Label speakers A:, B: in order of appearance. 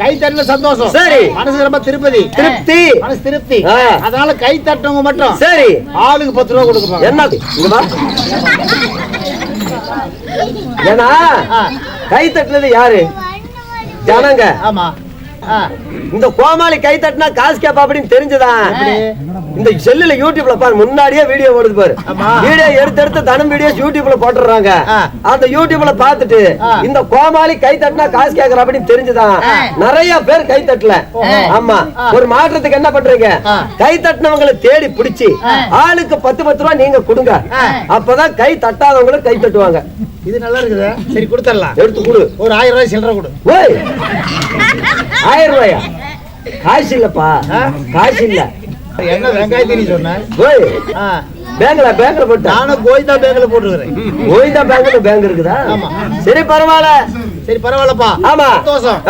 A: கை சந்தோஷம்.
B: சரி.
A: மனசு ரொம்ப திருப்பதி
B: திருப்தி.
A: மனசு திருப்தி. அதனால கை தட்டினவங்க மட்டும்
B: சரி.
A: ஆளுக்கு பத்து ரூபா கொடுப்பாங்க
B: என்ன. ஏன்னா கை தட்டுனது யாரு? ஜனங்க.
A: ஆமா.
B: இந்த கோமாளி கை தட்டினா காசு கேப்பா அப்படின்னு தெரிஞ்சுதான் இந்த செல்லுல யூடியூப்ல பாரு முன்னாடியே வீடியோ ஓடுது பாரு. வீடியோ எடுத்து எடுத்து தனம் வீடியோஸ் யூடியூப்ல போட்டுறாங்க. அந்த யூடியூப்ல பார்த்துட்டு
A: ஆ.
B: இந்த கோமாளி கை தட்டினா காசு கேக்குற அப்படின்னு தெரிஞ்சுதான் நிறைய பேர் கை தட்டல. ஆமா. ஒரு மாற்றத்துக்கு என்ன பண்றீங்க. கை தட்டினவங்களை தேடி பிடிச்சி ஆளுக்கு பத்து பத்து ரூபா நீங்க கொடுங்க. அப்பதான் கை தட்டாதவங்களும் கை தட்டுவாங்க.
A: இது நல்லா இருக்குது. சரி கொடுத்துடலாம்.
B: எடுத்து கொடு.
A: ஒரு ஆயிரம் ரூபாய் சில்லறை கொடு.
B: ஆயிரம் ரூபாயா? காசு இல்லப்பா? காசு இல்ல.
A: என்ன வெங்காயத்தை நீ சொன்ன?
B: ஓய்
A: ஆ,
B: பேங்க்ல பேங்க்ல போட்டா?
A: நானும் கோயிந்தா பேங்க்ல போட்டுருக்கிறேன்.
B: ஓய்தா பேங்க்ல பேங்க் இருக்குதா. சரி பரவாயில்ல.
A: சரி பரவாயில்லப்பா.
B: ஆமா.
A: சந்தோஷம்.